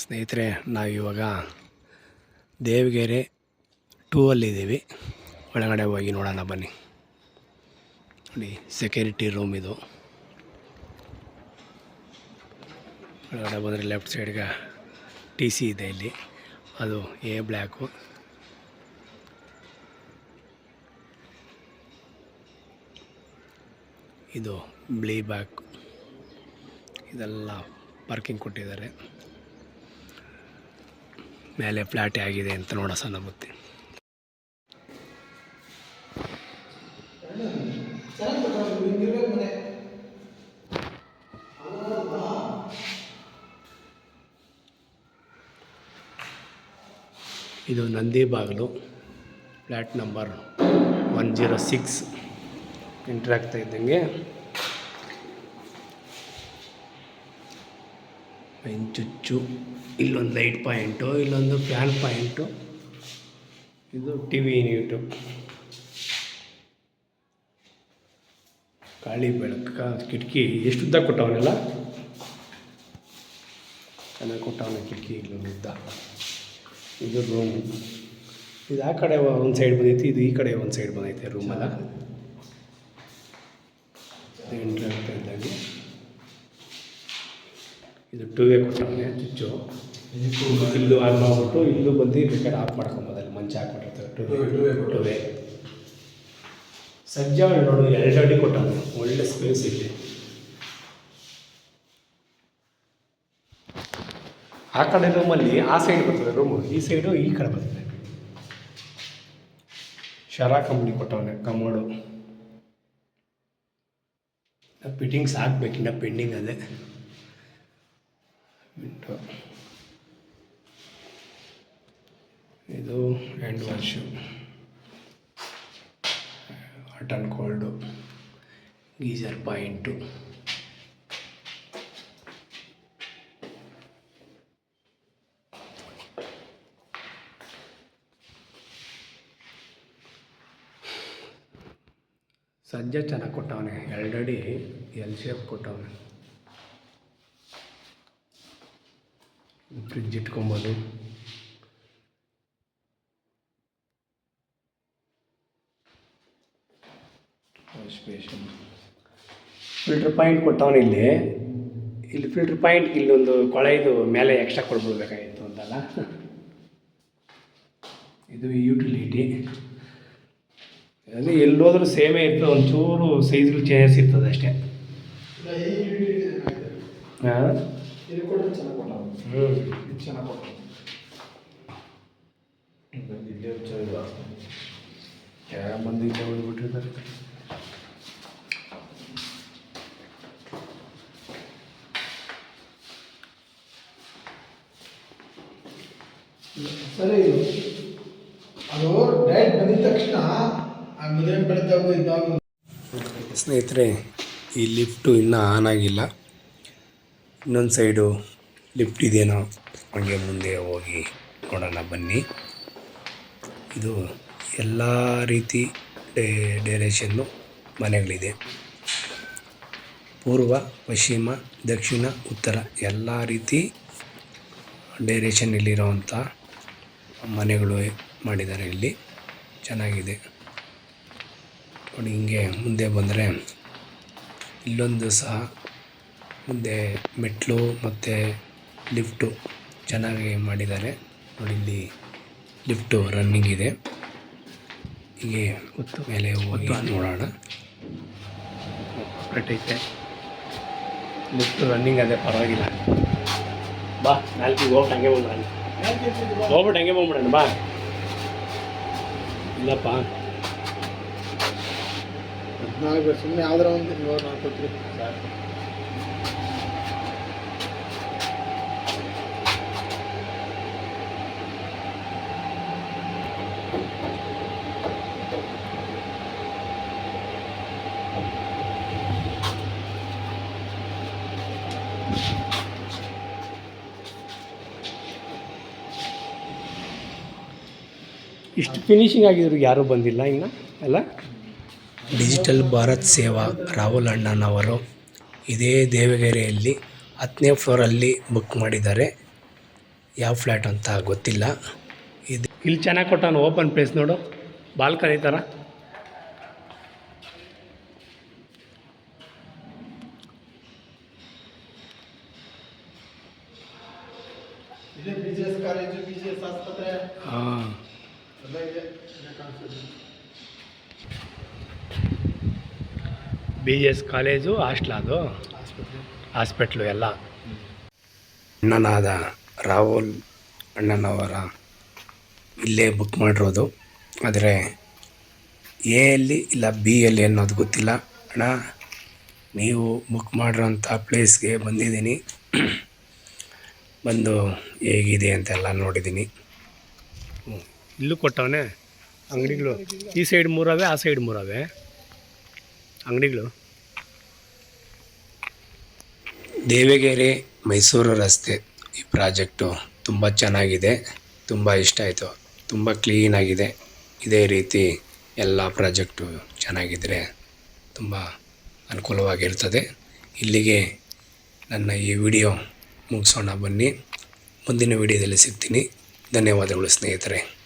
ಸ್ನೇಹಿತರೆ, ನಾವಿವಾಗ ದೇವಗೆರೆ ಟೂ ಅಲ್ಲಿದ್ದೀವಿ ಒಳಗಡೆ ಹೋಗಿ ನೋಡೋಣ ಬನ್ನಿ. ನೋಡಿ ಸೆಕ್ಯೂರಿಟಿ ರೂಮ್ ಇದು. ಒಳಗಡೆ ಬಂದರೆ ಲೆಫ್ಟ್ ಸೈಡ್ಗೆ ಟಿ ಸಿ ಇದೆ ಇಲ್ಲಿ. ಅದು ಎ ಬ್ಲ್ಯಾಕು ಇದು ಬ್ಲೀ ಬ್ಯಾಕ್ ಇದೆಲ್ಲ ಪಾರ್ಕಿಂಗ್ ಕೊಟ್ಟಿದ್ದಾರೆ. ಮೇಲೆ ಫ್ಲ್ಯಾಟ್ ಆಗಿದೆ ಅಂತ ನೋಡೋ ಸಂದ ಬುತ್ತಿ ಇದು ನಂದಿ ಬಾಗಿಲು flat number one zero six. Entry ಆಗ್ತಾ ಚುಚ್ಚು ಇಲ್ಲೊಂದು ಲೈಟ್ ಪಾಯಿಂಟು ಇಲ್ಲೊಂದು ಫ್ಯಾನ್ ಪಾಯಿಂಟು. ಇದು ಟಿ ವಿ ನೀಟು ಗಾಳಿ ಬೆಳಕ ಕಿಟಕಿ ಎಷ್ಟು ಉದ್ದ ಕೊಟ್ಟವನೆಲ್ಲ? ಚೆನ್ನಾಗಿ ಕೊಟ್ಟವನ ಕಿಟಕಿ ಇಲ್ಲೊಂದು ಉದ್ದ ಇದು ರೂಮ್ ಇದು ಆ ಕಡೆ ಒಂದು ಸೈಡ್ ಬಂದೈತಿ ಇದು ಈ ಕಡೆ ಒಂದು ಸೈಡ್ ಬಂದೈತೆ ರೂಮೆಲ್ಲ ಎಂಟ್ರಿ ಆಗ್ತಾ ಇದ್ದಂಗೆ. ಇದು ಟೂ ವೇ ಕೊಟ್ಟವನೆ ಚುಚ್ಚು. ಇಲ್ಲೂ ಆನ್ ಮಾಡಿಬಿಟ್ಟು ಇಲ್ಲೂ ಬಂದು ಬೇಕಾದ್ರೆ ಆಫ್ ಮಾಡ್ಕೊಬೋದಲ್ಲಿ ಮಂಚ ಹಾಕ್ಬಿಟ್ಟಿರ್ತಾರೆ ಟೂ ವೇ ಟೂ ವೇ ಸಜ್ಜ ನೋಡು ಎರಡು ಅಡಿ ಕೊಟ್ಟವನು ಒಳ್ಳೆ ಸ್ಪೇಸ್ ಇದೆ ಆ ಕಡೆ ರೂಮಲ್ಲಿ ಆ ಸೈಡ್ ಬರ್ತದೆ ರೂಮು ಈ ಸೈಡು ಈ ಕಡೆ ಬರ್ತದೆ. ಶರಾ ಕಂಪ್ನಿ ಕೊಟ್ಟವನೆ ಕಮೋಡು ಫಿಟ್ಟಿಂಗ್ಸ್ ಹಾಕ್ಬೇಕಿನ್ನ ಪೆಂಡಿಂಗ್ ಅದೇ ಬಿಟ್ಟು. ಇದು hand wash hot and cold. Geyser point. ಸಂಜೆ ಚೆನ್ನಾಗಿ ಕೊಟ್ಟವನೆ, ಎರಡಡಿ ಎಲ್ ಶೇಪ್ ಕೊಟ್ಟವನೆ. ಫ್ರಿಡ್ಜ್ ಇಟ್ಕೊಬೋದು. ವಾಶ್ ಬೇಷನ್ ಫಿಲ್ಟ್ರ್ ಪಾಯಿಂಟ್ ಕೊಟ್ಟವನು ಇಲ್ಲಿ. ಇಲ್ಲಿ ಫಿಲ್ಟ್ರ್ ಪಾಯಿಂಟ್ ಇಲ್ಲೊಂದು ಕೊಳೆದು ಮೇಲೆ ಎಕ್ಸ್ಟ್ರಾ ಕೊಡ್ಬಿಡ್ಬೇಕಾಗಿತ್ತು ಅಂತಲ್ಲ. ಇದು ಯುಟಿಲಿಟಿ ಅಂದರೆ ಎಲ್ಲೋದ್ರೂ ಸೇಮೇ ಇರ್ತದೆ ಒಂಚೂರು ಸೈಜ್ಗಳು ಚೇಂಜಸ್ ಇರ್ತದೆ ಅಷ್ಟೇ. ಹಾಂ? ಇದು ಚೆನ್ನಾಗಿ ಇಲ್ಲೇ ಹುಚ್ಚಾಗಿಲ್ಲ ಯಾವ ಸರಿ. ಅದು ಡೈಟ್ ಬಂದಿದ ತಕ್ಷಣ ಮದುವೆ ಬೆಳೆದಾಗ ಇದ್ದಾಗ ಸ್ನೇಹಿತರೆ, ಈ ಲಿಫ್ಟು ಇನ್ನೂ ಆನ್ ಆಗಿಲ್ಲ. ಇನ್ನೊಂದು ಸೈಡು ಲಿಫ್ಟ್ ಇದೆಯೇನೋ ಹಾಗೆ ಮುಂದೆ ಹೋಗಿ ನೋಡೋಣ ಬನ್ನಿ. ಇದು ಎಲ್ಲ ರೀತಿ ಡೈರೆಕ್ಷನ್ನು ಮನೆಗಳಿದೆ. ಪೂರ್ವ, ಪಶ್ಚಿಮ, ದಕ್ಷಿಣ, ಉತ್ತರ ಎಲ್ಲ ರೀತಿ ಡೈರೆಕ್ಷನ್ನಲ್ಲಿರೋವಂಥ ಮನೆಗಳು ಮಾಡಿದ್ದಾರೆ ಇಲ್ಲಿ. ಚೆನ್ನಾಗಿದೆ. ನೋಡಿ, ಹಿಂಗೆ ಮುಂದೆ ಬಂದರೆ ಇಲ್ಲೊಂದು ಸಹ ಮುಂದೆ ಮೆಟ್ಲು ಮತ್ತು ಲಿಫ್ಟು ಚೆನ್ನಾಗಿ ಮಾಡಿದ್ದಾರೆ. ನೋಡಿ ಇಲ್ಲಿ ಲಿಫ್ಟು ರನ್ನಿಂಗ್ ಇದೆ. ಹೀಗೆ ಹೊತ್ತು ಮೇಲೆ ಹೋಗಿ ನೋಡೋಣ. ಕಟ್ಟೈತೆ ಲಿಫ್ಟು ರನ್ನಿಂಗ್ ಅದೇ ಪರವಾಗಿಲ್ಲ. ಬಾ ನಾಲ್ಕು ಹೋಗ್ಬಿಟ್ಟು ಹಂಗೆ ಬಂದ್ಬಿಡೋಣ. ಹೋಗ್ಬಿಟ್ಟು ಹಂಗೆ ಬಂದ್ಬಿಡೋಣ ಬಾ. ಇಲ್ಲಪ್ಪ. ಹದಿನಾಲ್ಕು ಸುಮ್ಮನೆ ಯಾವ್ದಾರ ಒಂದು ನೂರ ಇಷ್ಟು ಫಿನಿಶಿಂಗ್ ಆಗಿದ್ರು ಯಾರೂ ಬಂದಿಲ್ಲ ಇನ್ನು ಅಲ್ಲ? ಡಿಜಿಟಲ್ ಭಾರತ್ ಸೇವಾ ರಾಹುಲ್ ಅಣ್ಣನವರು ಇದೇ ದೇವಗೆರೆಯಲ್ಲಿ ಹತ್ತನೇ ಫ್ಲೋರಲ್ಲಿ ಬುಕ್ ಮಾಡಿದ್ದಾರೆ. ಯಾವ ಫ್ಲ್ಯಾಟ್ ಅಂತ ಗೊತ್ತಿಲ್ಲ. ಇದು ಇಲ್ಲಿ ಚೆನ್ನಾಗಿ ಕೊಟ್ಟಾನು ಓಪನ್ ಪ್ಲೇಸ್ ನೋಡು ಬಾಲ್ಕನಿ ಥರ ಹಾಂ. ಎಲ್ಲ. ಬಿ ಎಸ್ ಕಾಲೇಜು ಹಾಸ್ಟ್ಲ ಅದು? ಹಾಸ್ಪಿಟ್ಲು ಎಲ್ಲ. ಅಣ್ಣನಾದ ರಾಹುಲ್ ಅಣ್ಣನವರ ಇಲ್ಲೇ ಬುಕ್ ಮಾಡಿರೋದು. ಆದರೆ ಎ ಅಲ್ಲಿ ಇಲ್ಲ ಬಿ ಎಲ್ಲಿ ಅನ್ನೋದು ಗೊತ್ತಿಲ್ಲ. ಅಣ್ಣ, ನೀವು ಬುಕ್ ಮಾಡಿರೋಂಥ ಪ್ಲೇಸ್ಗೆ ಬಂದಿದ್ದೀನಿ. ಬಂದು ಹೇಗಿದೆ ಅಂತೆಲ್ಲ ನೋಡಿದ್ದೀನಿ. ಇಲ್ಲೂ ಕೊಟ್ಟವನೇ? ಅಂಗಡಿಗಳು. ಈ ಸೈಡ್ ಮೂರವೆ, ಆ ಸೈಡ್ ಮೂರವೆ. ಅಂಗಡಿಗಳು. ದೇವಗೆರೆ, ಮೈಸೂರು ರಸ್ತೆ ಈ ಪ್ರಾಜೆಕ್ಟು ತುಂಬ ಚೆನ್ನಾಗಿದೆ, ತುಂಬ ಇಷ್ಟ ಆಯಿತು. ತುಂಬ ಕ್ಲೀನಾಗಿದೆ ಇದೇ ರೀತಿ ಎಲ್ಲ ಪ್ರಾಜೆಕ್ಟು ಚೆನ್ನಾಗಿದ್ದರೆ ತುಂಬ ಅನುಕೂಲವಾಗಿರ್ತದೆ. ಇಲ್ಲಿಗೆ ನನ್ನ ಈ ವಿಡಿಯೋ ಮುಗಿಸೋಣ ಬನ್ನಿ. ಮುಂದಿನ ವಿಡಿಯೋದಲ್ಲಿ ಸಿಗ್ತೀನಿ. ಧನ್ಯವಾದಗಳು ಸ್ನೇಹಿತರೆ.